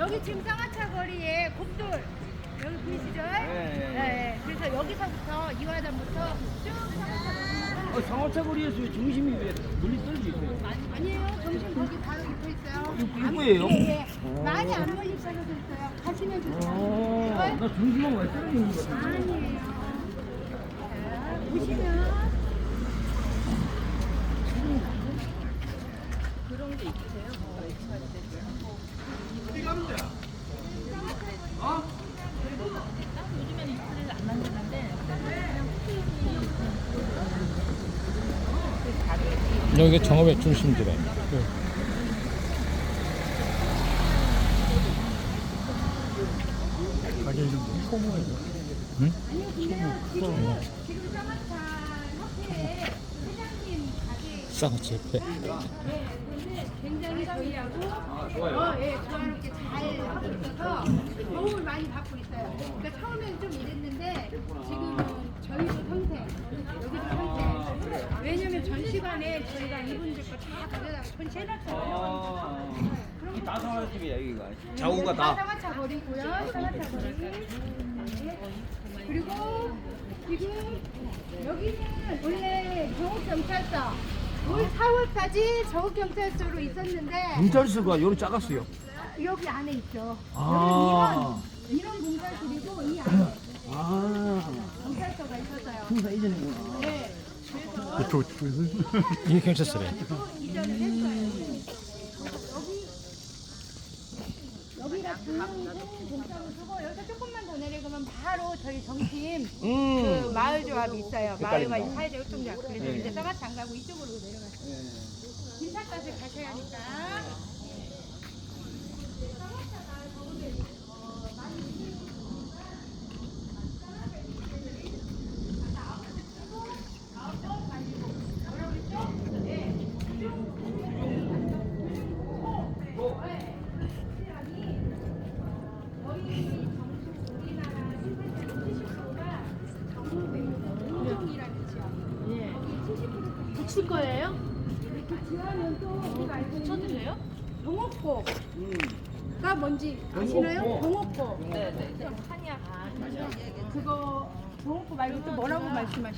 여기 지금 쌍화차 거리에 곱돌 여기 보이시죠? 네. 네. 그래서 여기서부터 이화단부터 쭉 쌍화차 거리 어, 상호차 거리에서 중심이 왜 멀리 떨어져 있어요? 아니에요. 정신 거기 바로 밑에 있어요. 이거예요? 예, 예. 많이 안 멀리 떨어져 있어요. 가시면 어, 좋아요. 나 중심은 왜 떨어져 있는 거 같아? 아니에요. 자, 보시면 여기 정읍의 중심지래. 가게 이름. 응? 지금 쌍화차 협회에 회장님 가게 쌍화차 옆에. 네, 근데 굉장히 저희하고. 어, 예, 조화롭게 잘 하고 있어서 도움을 많이 받고 있어요. 그러니까 처음에는 좀 이랬는데 지금은 저희도 평생 여기도 평생 왜냐면 전시관에 저희가 이분들 거다 가져다가 전시해놨잖아요. 아, 그런 이다 상호집이야 여기가. 거 자우가 다. 쌍화차 거리고요. 쌍화차 거리. 네. 그리고 지금 여기는 원래 경옥경찰서 올 4월까지 저국 경찰서로 있었는데 경찰서가 요리 작았어요. 여기 안에 있죠. 아. 여기 인원, 인원 공사실이고 이 안에 아, 경찰서가 있었어요. 풍사 이전이구나. 네. 이게 경찰서래. 여기 여기서 조금만 더 바로 저희 정팀 그 음. 마을 조합이 있어요. 마을과. 사회적 협동조합. 그래서 네. 이제 쌍화차 안 가고 이쪽으로 내려갔어요. 예. 김삿갓을 가셔야 하니까. 붙일 거예요? 이렇게 지하면 또 우리가 알고 있는 붙여도 돼요? 동호포가 뭔지 아시나요? 동호포. 네네. 한약. 아, 그거 동호포 말고 또 뭐라고 말씀하시나요?